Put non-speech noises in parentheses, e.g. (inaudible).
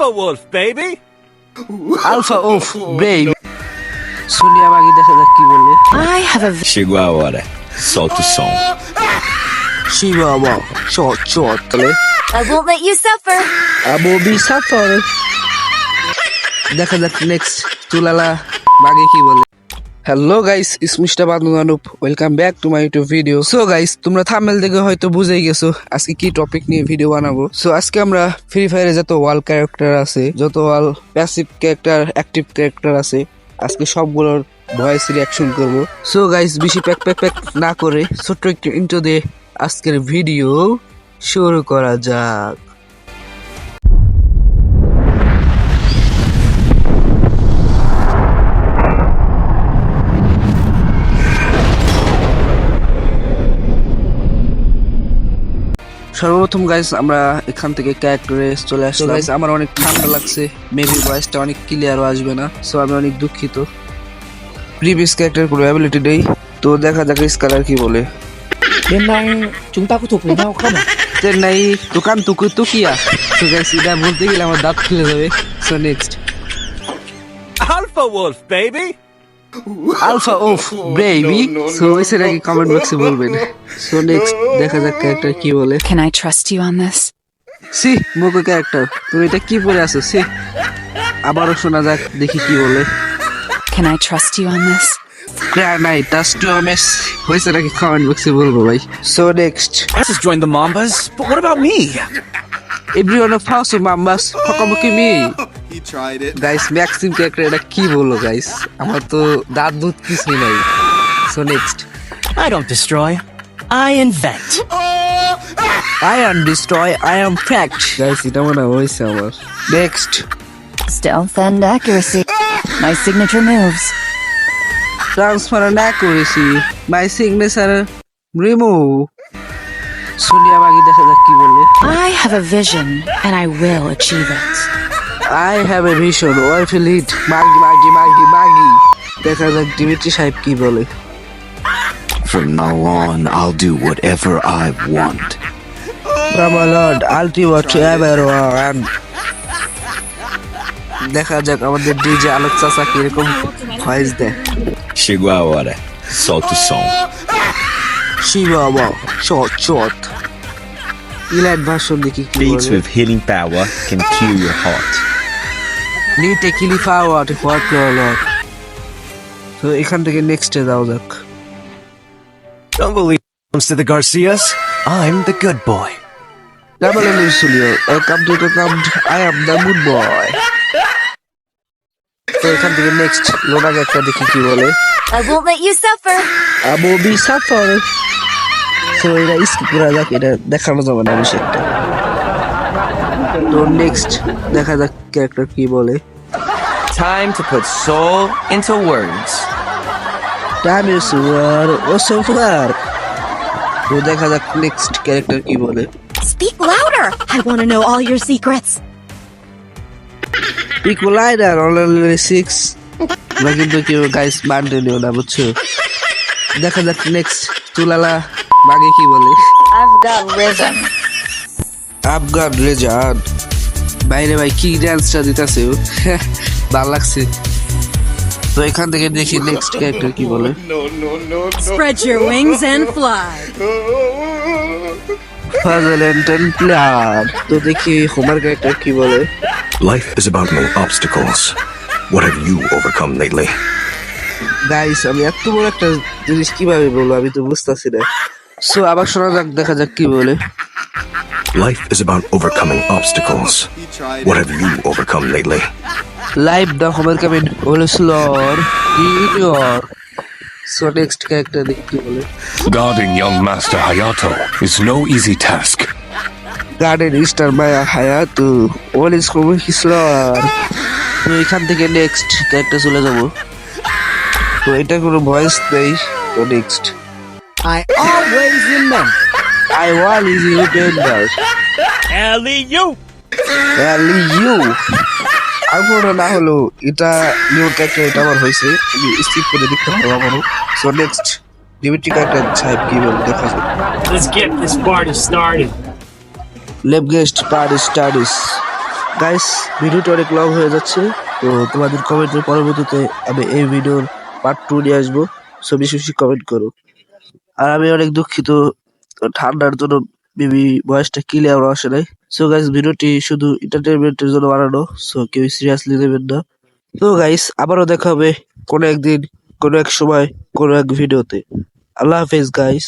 Alpha Wolf, baby! Alpha wolf brave Sonia বাগি দেখা যাক কি বলে I have a Chegou a hora. Solta o som. Shiba বা চট চট বলে I won't let you suffer. আবি সাফার দেখা যাক নেক্সট তুলালা বাগে কি বলে হ্যালো গাইস ইসমিস্টা বাদু Anup welcome back to my YouTube video so guys তোমরা থামেল দেখে হয়তো বুঝেই গেছো আজকে কি টপিক নিয়ে ভিডিও বানাবো। সো আজকে আমরা ফ্রি ফায়ারে যত ওয়াল ক্যারেক্টার আছে, যত wall passive character active character আছে, আজকে সবগুলোর ভয়েস রিয়াকশন করব। সো গাইস বেশি প্যাক প্যাক প্যাক না করে ছোট্ট একটু ইন্টো দিয়ে আজকের ভিডিও শুরু করা যাক। সর্বপ্রথম গাইস আমরা এখান থেকে ক্যারেক্টারে চলে আসলাম। গাইস আমার অনেক ঠান্ডা (laughs) লাগছে। মেবি ভয়েসটা অনেক ক্লিয়ারও আসবে না। সো আমি অনেক দুঃখিত। প্রিভিয়াস ক্যারেক্টার কোনো অ্যাবিলিটি নেই। তো দেখা যাক স্কালার কি বলে? চেন্নাই দোকান তুকু তুকিয়া তো গাইস এটা বলতে গেলে আমার দাঁত খুলে যাবে। So next Alpha Wolf, baby! Alpha ওফ বেবি সো এসে নাকি কমেন্ট বক্সে বলবেন সো নেক্সট দেখা যাক ক্যারেক্টার কি বলে Can I trust you on this? C মোকো ক্যারেক্টার তুমি এটা কি পরে আছো সি আবারও শোনা যাক দেখি কি বলে Can I trust you on this? ক্রার নাই টাচ টু এমএস হয়েছে নাকি কমেন্ট বক্সে বলবো ভাই so next I just joined the Mambas, but what about me? Everyone of house Mambas ফকামুকি me He tried it. Guys Maxim character এটা কি বললো guys আমার তো দাঁত দুধ কিছুই নাই so next I don't destroy. I invent. I am destroy I am fact guys এটা মনে হয়েছে আমার next Stealth and accuracy. My signature moves. Transfer না করেছি মাই সিগনেচার রিমুভ সোনিয়া বাগি দেখা যাক কি বলে I have a vision and I will achieve it. I have a vision why feel it মাগি মাগি মাগি মাগি দেখা যাক ডিমিট্রি সাহেব কি বলে From now on, I'll do whatever I want. Come Lord, I'll do whatever I want. দেখা যাক আমাদের ডিজে আলোক চাচা কীরকম ভয়েস দেয় Chegou a hora. Solta o som. বা শট শট ইলাইট ভার্সন দেখি কি Beats বলে with healing power can cure your heart. নিটে কিলি পাওয়ার হোয়াট লর্ড তো এখান থেকে নেক্সটে যাও যাক। Don't believe comes to the Garcias. I'm the good boy. Double L studio welcome to the come I am the good boy তো এখান থেকে নেক্সট লোনাকে একটা দেখি কি বলে। I won't let you suffer. আবু বি সাফার তো এটা স্কিপ করা যাক এটা দেখানো যাবে না বেশি একটা তো নেক্সট দেখা যাক ক্যারেক্টার কি বলে Time to put soul into words. Time is war ও সোফার তো দেখা যাক নেক্সট ক্যারেক্টার কি বলে Speak louder. I want to know all your secrets. পিকুলাইডার only six আমরা কিন্তু কেউ গাইস বান্ডে নিও না বুঝছো দেখা যাক নেক্সট তুলালা বাগে কি বলে I've got rhythm. Afghan Rezan বাইরে ভাই কি ড্যান্সটা দিতেছে (laughs) ভালো লাগছে। তো এখান থেকে দেখি নেক্সট ক্যারেক্টার কি বলে। No, no, no, no. Spread your and player তো দেখি হোমার ক্যারেক্টার কি বলে। Life is about no obstacles. What have you overcome lately? Guys আমি এত বড় একটা জিনিস কীভাবে বলব আমি তো বুঝতেছি না। সো আবার শোনা যাক দেখা যাক কি বলে। Life is about overcoming obstacles. He tried What it. have you overcome lately? Live the Homer come in হলো স্লোর ইউর সো নেক্সট ক্যারেক্টার দেখি কি বলে Guarding young Master Hayato is no easy task. Garden star মায়া হায়াতু ওল is coming হিসলার তো এখান থেকে next character চলে যাব তো এটা কোনো ভয়েস নেই তো next I always remember. I always remember Alley oop! Alley you আমার না হলো এটা নিউ ক্যারেক্টার এটা আমার হয়েছে আমি স্কিপ করে দেখতে পারব আমারও সো নেক্সট ডিমিট্রি ক্যারেক্টার সাহেব কি বলে দেখা যাক Let's get this party started. Left guest party studies guys ভিডিওটা অনেক লং হয়ে যাচ্ছে তো তোমাদের কমেন্টের পরবর্তীতে আমি এই ভিডিওর পার্ট টু নিয়ে আসব। সো বেশি বেশি কমেন্ট করো। আর আমি অনেক দুঃখিত ঠান্ডার জন্য বেবি ভয়েসটা ক্লিয়ার আসে নাই। সো গাইস ভিডিওটি শুধু এন্টারটেনমেন্টের জন্য বানানো। সো কেউ সিরিয়াসলি নেবেন না। তো গাইস আবারও দেখা হবে কোনো একদিন, কোনো এক সময়, কোনো এক ভিডিওতে। আল্লাহ হাফেজ গাইস